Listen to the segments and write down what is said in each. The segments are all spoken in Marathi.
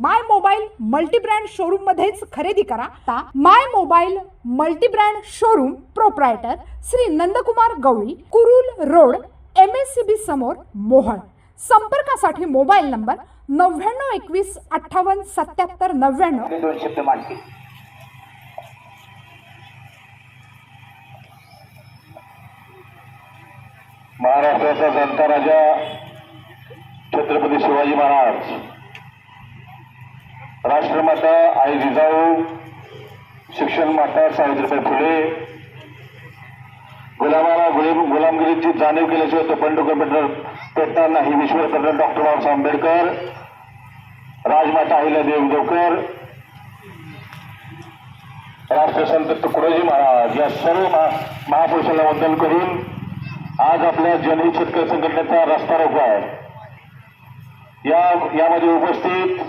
माय मोबाईल मल्टीब्रँड शोरूम मध्येच खरेदी करा. आता my mobile multibrand showroom proprietor Shri Nandkumar Gawali Kurul road M S C B समोर मोहन संपर्कासाठी मोबाईल नंबर नव्याण्णव एकवीस अठ्ठावन्न सत्याहत्तर नव्याण्णव. राष्ट्रमाता आई जिजाऊ शिक्षण माता सावित्रीबाई फुले गुलामाला गुलाम गुलामगिरीची जाणीव केल्याशिवाय तो बंड पेटणार पेटणार नाही. विश्वर कर्नल डॉक्टर बाबासाहेब आंबेडकर राजमाता अहिल्या देवकर राष्ट्रसंत तुकडोजी महाराज या सर्व महा- महापुरुषाला वंदन करून आज आपल्या जनहित शेतकरी संघटनेचा रस्ता रोको आहे. या यामध्ये उपस्थित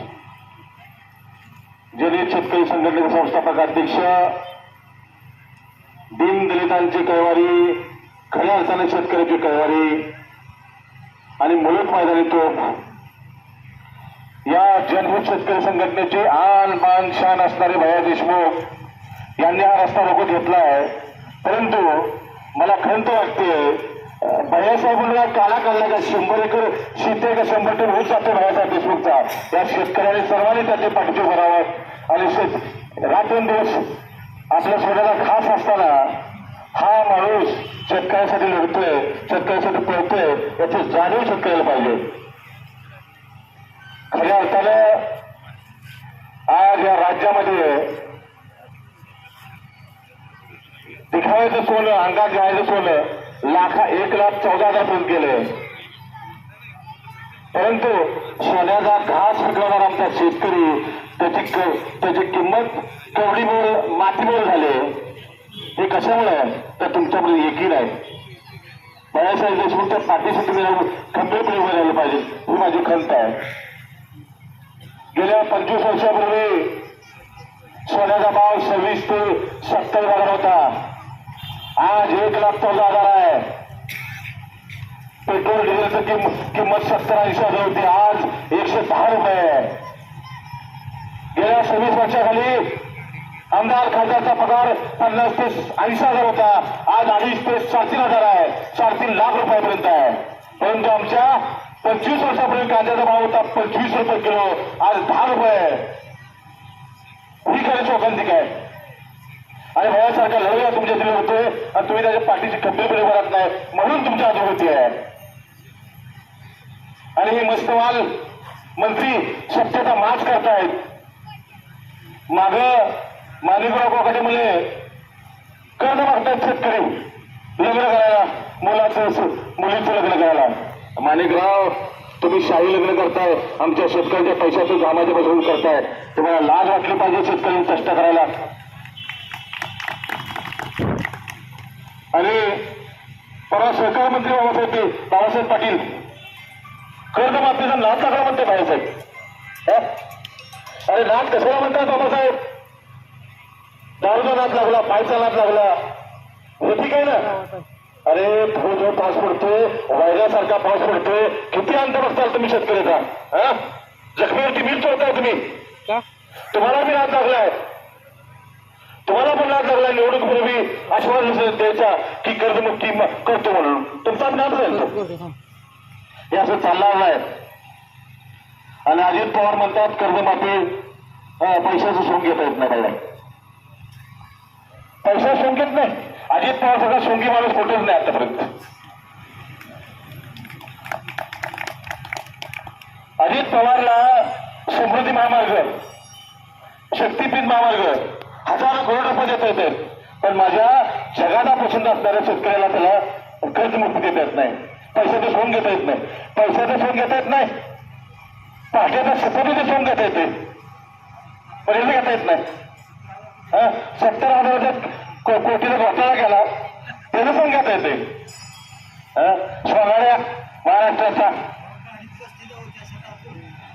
जलित शेतकरी संघटनेचे संस्थापक अध्यक्ष दीन दलितांची कैवारी खऱ्या अर्थाने शेतकऱ्याची कैवारी आणि मुलत मैदानी तोप या जनहित शेतकरी संघटनेचे आन मान शान असणारे भया देशमुख यांनी हा रस्ता रोखून घेतला आहे परंतु मला खंत वाटते भैयासाहेबांना काला काढला का? शंभर एकर शेती का? शंभर टन होऊ जातो भैयासाहेब देशमुखचा. या शेतकऱ्याने सर्वांनी त्याचे पाठीचे भरावं. आणि शेत रात्रंदिवस आपल्या स्वतःला खास असताना हा माणूस शेतकऱ्यासाठी लढतोय शेतकऱ्यासाठी पळतोय याची जाणीव शेतकऱ्याला पाहिजे. खऱ्या अर्थानं आज या राज्यामध्ये दिखावायचं सोनं अंगात घ्यायचं सोनं लाखा एक लाख चौदा हजार पर्यंत गेले. परंतु सोन्याचा घास पिकवणारा आमचा शेतकरी त्याची त्याची किंमत केवढी मोड झाले हे कशामुळे आहे? तर तुमच्यामध्ये एकीर आहे बाळासाहेब देशमुखच्या पाठीसाठी मी खंबीरपणे उभे राहिलं पाहिजे. ही माझी खंत आहे. गेल्या पंचवीस वर्षापूर्वी सोन्याचा भाव सव्वीस ते सत्तर हजार होता. आज एक लाख चौदा हजार आहे. पेट्रोल डिझेलची किंमत किंमत सत्तर ऐंशी हजार होती. आज एकशे दहा रुपये. गेल्या सव्वीस वर्षाखाली आमदार खासदारचा पगार पन्नास ते ऐंशी हजार होता. आज अडीच ते साडेतीन हजार आहे. साडेतीन लाख रुपयापर्यंत आहे. परंतु आमच्या पंचवीस वर्षापर्यंत कांद्याचा भाव होता पंचवीस रुपये किलो. आज दहा रुपये. ही खरी चौकांतिक आहे. आणि भयासारखा लढूया तुमच्या दिले होते आणि तुम्ही त्याच्या पाठीची खंबीरपणे भरत नाही. म्हणून तुमच्या अधोगती आहे. आणि हे मस्तवाल मंत्री स्वच्छता माच करतायत. माग माणिकराव कोकाटे मुले कर्ज मागतायत शेतकरी. लग्न करायला मुलाचं मुलीचं लग्न करायला. माणिकराव तुम्ही शाही लग्न करताय आमच्या शेतकऱ्यांच्या पैशातून कामाच्या पैशातून करताय. तुम्हाला लाज वाटली पाहिजे शेतकऱ्यांनी कष्ट करायला. आणि परवा सहकार मंत्री बाबासाहेब ते बाबासाहेब पाटील कर्जमाफीचा नाद लागला म्हणते बाबासाहेब? अरे नाद कशाला म्हणतात बाबासाहेब? दारूचा नाद लागला पायचा नाद लागला. हे ठीक आहे ना? अरे धो पाऊस पडतोय वायऱ्यासारखा पाऊस पडतोय. किती अंतर बसताल तुम्ही शेतकऱ्याचा? जखमीवरती मीठ चोरताय तुम्ही. तुम्हाला बी नाद लागलाय. तुम्हाला पण नाद लागला निवडणुकीपूर्वी आश्वासन द्यायचा की कर्जमुक्ती म- करतो म्हणून. तुमचा नाद राहील. हे असं चालणार नाही. आणि अजित पवार म्हणतात कर्जमाफी पैशाचं सोंग घेता येत नाही त्याला पैसा सोंग घेत नाही. अजित पवार सगळा सोंगी माणूस कुठेच नाही आतापर्यंत. अजित पवारला समृद्धी महामार्ग शक्तीपीठ महामार्ग हजारो करोड रुपये देता येतात पण माझ्या जगाला पसंत असणाऱ्या शेतकऱ्याला त्याला कर्जमुक्ती देता येत नाही. पैशाचं फोन घेता येत नाही. पैशाचं सोंग घेता येत नाही. पहाट्याचा सपोटीचं सोंग घेता येते. पर्यंत घेता येत नाही. हा? सत्तर हजाराच्या को- कोटीचा घोटाळा केला त्याचं फोन घेता येते. हं? सोनाड्या महाराष्ट्राचा.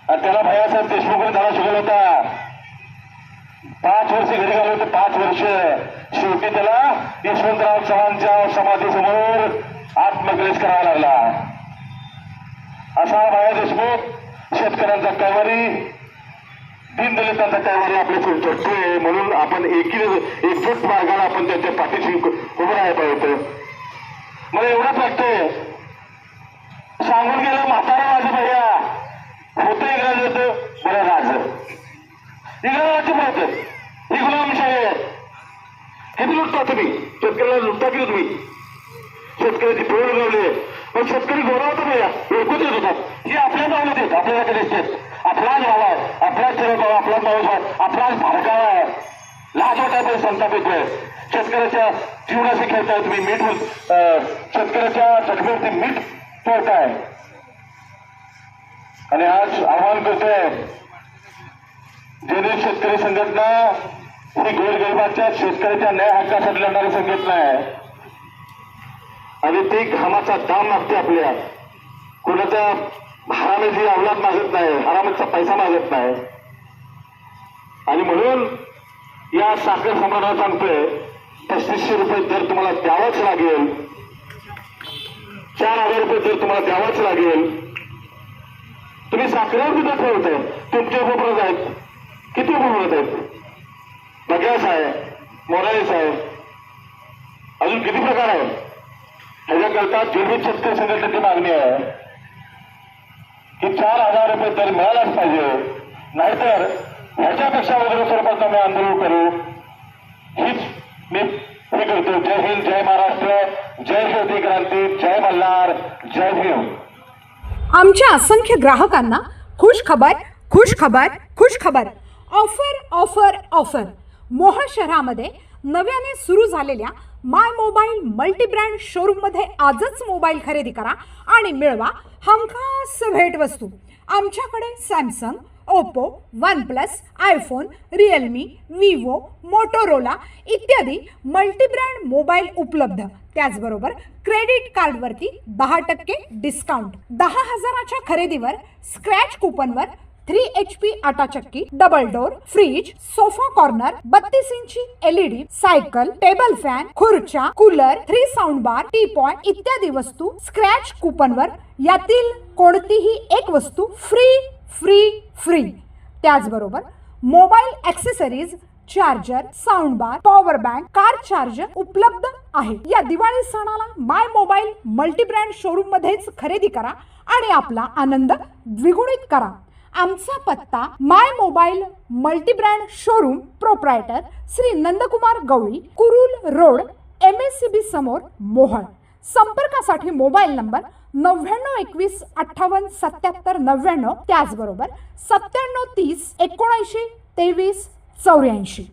आणि त्याला भैयासाहेब देशमुखने झाला शिकवला होता. पाच वर्ष घरी घालवते होते पाच वर्ष. शेवटी त्याला यशवंतराव चव्हाणच्या समाधीसमोर आत्मक्लेश करावा लागला. असा बाया देशमुख शेतकऱ्यांचा कैवारी दीनदलितांचा कैवारी आपले चर्चे म्हणून आपण एकी एकजूट मार्गाला आपण त्यांच्या पाठीशी उभं राहायला पाहिजे. मला एवढंच वाटतंय. सांगून गेलं म्हातारा माझं भैया. होतं इंग्रज होतं बरं राज. इंग्रजाची होतं ही गुलामशाही आहे किती लुटता तुम्ही. शेतकऱ्याला लुटता की तुम्ही? शेतकऱ्याची पोळ उगवली पण शेतकरी गोरवतो होता भैया. ओळखून येत होतात हे आपल्या नावाला देत आपल्याकडे दिसते आपलाच भावा आहे. आपलाच चिरभाव आपलाच माऊस आहे. आपलाच भारकाळा आहे. लाज वाटाय संतापित वेळ शेतकऱ्याच्या जीवनाशी खेळताय तुम्ही. मीठ शेतकऱ्याच्या जखमेवरती मीठ तोडताय. आणि आज आव्हान करतोय जेणे शेतकरी संघटना ही गोरगरिबाच्या शेतकऱ्याच्या न्याय हक्कासाठी लढणारी संघटना आहे आणि ती घामाचा दाम मागते आपल्या. कोणाच्या हरामेची अवलाद मागत नाही हरामेचा पैसा मागत नाही. आणि म्हणून या साखर समाजाला सांगतोय पस्तीसशे रुपये दर तुम्हाला द्यावाच लागेल. चार हजार रुपये दर तुम्हाला द्यावाच लागेल. तुम्ही साखरेवर सुद्धा आहे. तुमचे उपप्रत आहेत. किती उपप्रत आहेत? बग्यास आहे मोरालीस आहे अजून किती प्रकार आहे ह्याच्याकरता जेवढी शेतकरी संघटनेची मागणी आहे की चार हजार रुपये दर मिळालाच पाहिजे नाहीतर ह्याच्यापेक्षा वगैरे स्वरूपात आम्ही आंदोलन करू. हीच मी हे करतो. जय हिंद जय महाराष्ट्र जय शेवटी क्रांती जय मल्हार जय भीम. आमच्या असंख्य ग्राहकांना खुश खबर खुश खबर खुश खबर. Offer offer offer. मोहा शहरामध्ये नव्याने सुरू झालेल्या माय मोबाईल मल्टीब्रँड शोरूममध्ये आजच मोबाईल खरेदी करा आणि मिळवा हमखास भेटवस्तू. आमच्याकडे Samsung Oppo OnePlus iPhone Realme Vivo Motorola इत्यादी मल्टीब्रँड मोबाईल उपलब्ध. त्याचबरोबर क्रेडिट कार्डवरती दहा टक्के डिस्काउंट दहा हजाराच्या खरेदीवर स्क्रॅच कुपनवर थ्री एच पी आटा चक्की double door fridge sofa corner बत्तीस इंची एलईडी सायकल टेबल फॅन खुर्च्या cooler three sound bar teapoy इत्यादी वस्तू स्क्रॅच कुपनवर. यातील कोणतीही एक वस्तू फ्री फ्री फ्री त्याचबरोबर mobile accessories charger sound bar power bank car charger उपलब्ध आहे. या दिवाळी सणाला माय मोबाईल मल्टीब्रँड शोरूम मध्येच खरेदी करा आणि आपला आनंद द्विगुणित करा. आमचा पत्ता my mobile multibrand showroom proprietor Shri Nandkumar Gawali Kurul road M S C B Mohol Mohol. संपर्कासाठी मोबाईल नंबर नव्याण्णव एकवीस अठ्ठावन्न सत्याहत्तर नव्याण्णव त्याचबरोबर सत्त्याण्णव तीस एकोणऐंशी तेवीस चौऱ्याऐंशी.